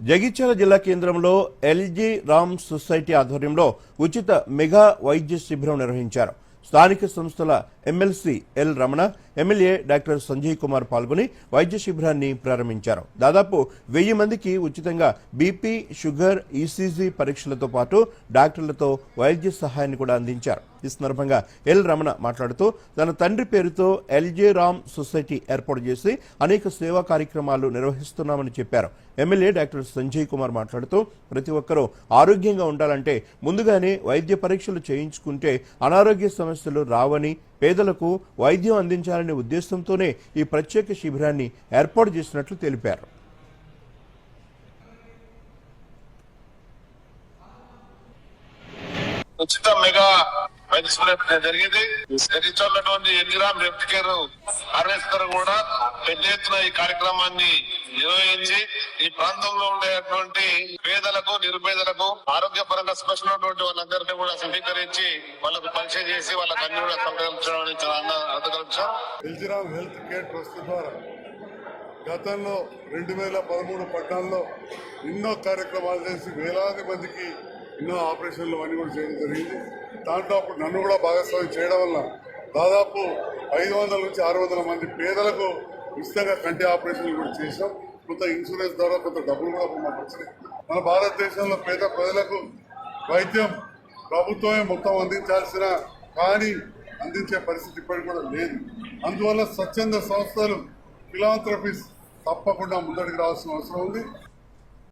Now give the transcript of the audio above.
జగిత్యాల జిల్లా కేంద్రంలో LG Ram society ఆధ్వర్యంలో ఉచిత మెగా వైద్య శిబిరం నిర్వహించారు. స్థానిక సంస్థల MLC L Ramana MLA doctor Sanjay Kumar పాల్గొని వైద్య శిబిరాన్ని ప్రారంభించారు. దాదాపు వెయ్యి మందికి ఉచితంగా బీపీ షుగర్ ఈసీజీ పరీక్షలతో పాటు డాక్టర్లతో వైద్య సహాయాన్ని కూడా అందించారు. ఈ సందర్భంగా ఎల్ రమణ మాట్లాడుతూ తన తండ్రి పేరుతో ఎల్జే రామ్ సొసైటీ ఏర్పాటు చేసి అనేక సేవా కార్యక్రమాలు నిర్వహిస్తున్నామని చెప్పారు. ఎమ్మెల్యే డాక్టర్ సంజయ్ కుమార్ మాట్లాడుతూ ప్రతి ఒక్కరూ ఆరోగ్యంగా ఉండాలంటే ముందుగానే వైద్య పరీక్షలు చేయించుకుంటే అనారోగ్య సమస్యలు రావని పేదలకు వైద్యం అందించాలని ఉద్దేశంతోనే ఈ ప్రత్యేక శిబిరాన్ని ఏర్పాటు చేసినట్లు తెలిపారు. ఉచిత మెగా జరిగింది. ఎన్నిరామ్ హెల్త్ కేర్ కూడా పెద్ద ఎత్తున ఈ కార్యక్రమాన్ని నిర్వహించి ఈ ప్రాంతంలో ఉండేటువంటి పేదలకు నిరుపేదలకు ఆరోగ్యపరంగా స్పెషల్ ఉన్నటువంటి వాళ్ళందరినీ కూడా సమీకరించి వాళ్ళకు పరీక్ష చేసి వాళ్ళకి అన్ని కూడా సంప్రదించడం హెల్త్ కేర్ ట్రస్ట్ ద్వారా గతంలో రెండు వేల పదమూడు పట్టణాల్లో ఎన్నో కార్యక్రమాలు చేసి వేలాది మందికి ఎన్నో ఆపరేషన్లు అన్నీ కూడా చేయడం జరిగింది. దాంట్లో అప్పుడు నన్ను కూడా భాగస్వామ్యం చేయడం వల్ల దాదాపు ఐదు వందల నుంచి ఆరు వందల మంది పేదలకు ఉచితంగా కంటి ఆపరేషన్లు కూడా చేసాం కొంత ఇన్సూరెన్స్ ద్వారా కొంత డబ్బులు కూడా మాకు వచ్చినాయి. మన భారతదేశంలో పేద ప్రజలకు వైద్యం ప్రభుత్వమే మొత్తం అందించాల్సిన కానీ అందించే పరిస్థితి ఇప్పటికి కూడా లేదు. అందువల్ల స్వచ్ఛంద సంస్థలు ఫిలాంథ్రఫీస్ తప్పకుండా ముందడికి రావాల్సిన అవసరం ఉంది.